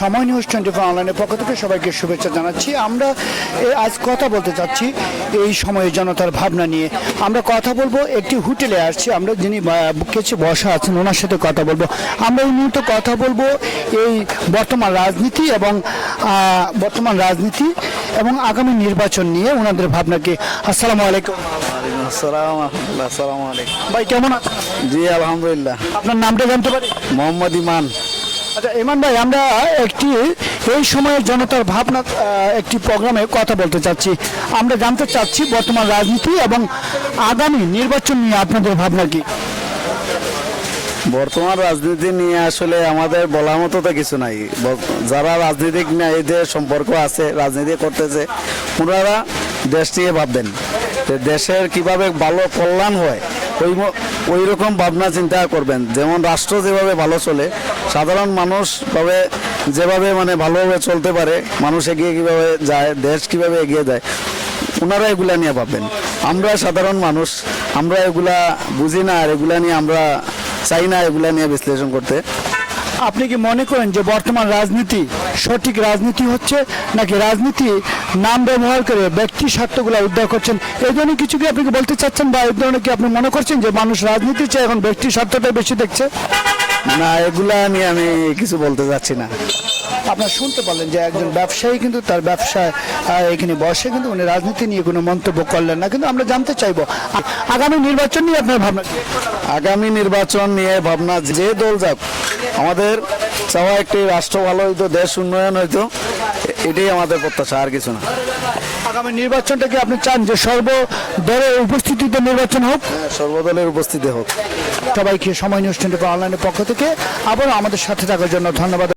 সময় news twenty four অনলাইনের পক্ষ থেকে সবাইকে শুভেচ্ছা জানাচ্ছি। আমরা আজ কথা বলতে চাচ্ছি এই সময়ে জনতার ভাবনা নিয়ে। আমরা কথা বলব একটি হোটেলে আসছি আমরা যিনি কিছু বসা আছেন ওনার সাথে কথা বলব। আমরা এই মুহূর্তে কথা বলব এই বর্তমান রাজনীতি এবং বর্তমান রাজনীতি এবং আগামী নির্বাচন নিয়ে ওনাদের ভাবনাকে। আসসালামু আলাইকুম। ভাই কেমন আছেন? জি আলহামদুলিল্লাহ। আপনার নামটা জানতে পারি? মোহাম্মদ ইমান। আচ্ছা ইমান ভাই, আমরা একটি, এই সময়ের জনতার ভাবনা একটি প্রোগ্রামে কথা বলতে চাচ্ছি। আমরা জানতে চাচ্ছি বর্তমান রাজনীতি এবং আগামী নির্বাচন নিয়ে আপনাদের ভাবনা কি? বর্তমান রাজনীতি নিয়ে আসলে আমাদের বলার মতো তো কিছু নাই। যারা রাজনীতিক এদের সম্পর্ক আছে, রাজনীতি করতেছে, ওনারা দেশ নিয়ে ভাববেন। দেশের কীভাবে ভালো কল্যাণ হয় ওই ওই রকম ভাবনা, চিন্তা করবেন। যেমন রাষ্ট্র যেভাবে ভালো চলে, সাধারণ মানুষ তবে যেভাবে মানে ভালোভাবে চলতে পারে, মানুষ এগিয়ে কীভাবে যায়, দেশ কীভাবে এগিয়ে যায় ওনারা এগুলা নিয়ে ভাববেন আমরা সাধারণ মানুষ, আমরা এগুলা বুঝি না আর এগুলা নিয়ে আমরা চাই না এগুলা নিয়ে বিশ্লেষণ করতে। আপনি কি মনে করেন যে বর্তমান রাজনীতি সঠিক রাজনীতি হচ্ছে, নাকি রাজনীতি নাম ব্যবহার করে ব্যক্তি স্বার্থগুলো উদ্ধার করছেন? এই ধরনের কিছু কি আপনি বলতে চাচ্ছেন বা এই ধরনের কি আপনি মনে করছেন যে মানুষ রাজনীতি চেয়ে এখন ব্যক্তি স্বার্থটা বেশি দেখছে? না, এগুলা নিয়ে আমি কিছু বলতে চাচ্ছি না। আপনার শুনতে পারলেন যে একজন ব্যবসায়ী কিন্তু তার ব্যবসায় এখানে বসে কিন্তু উনি রাজনীতি নিয়ে কোনো মন্তব্য করলেন না। কিন্তু আমরা জানতে চাইব আগামী নির্বাচন নিয়ে আপনার ভাবনা আগামী নির্বাচন নিয়ে ভাবনা যে দল যাক আমাদের চাওয়া একটি রাষ্ট্র ভালো হইতো দেশ উন্নয়ন হইতো এটাই আমাদের প্রত্যাশা আর কিছু না। আগামী নির্বাচনটা কি আপনি চান যে সর্বদলের উপস্থিতিতে নির্বাচন হোক? সর্বদলের উপস্থিতি হোক। সবাইকে সময় নিউজ টোয়েন্টি অনলাইনের পক্ষ থেকে। আবারও আমাদের সাথে থাকার জন্য ধন্যবাদ।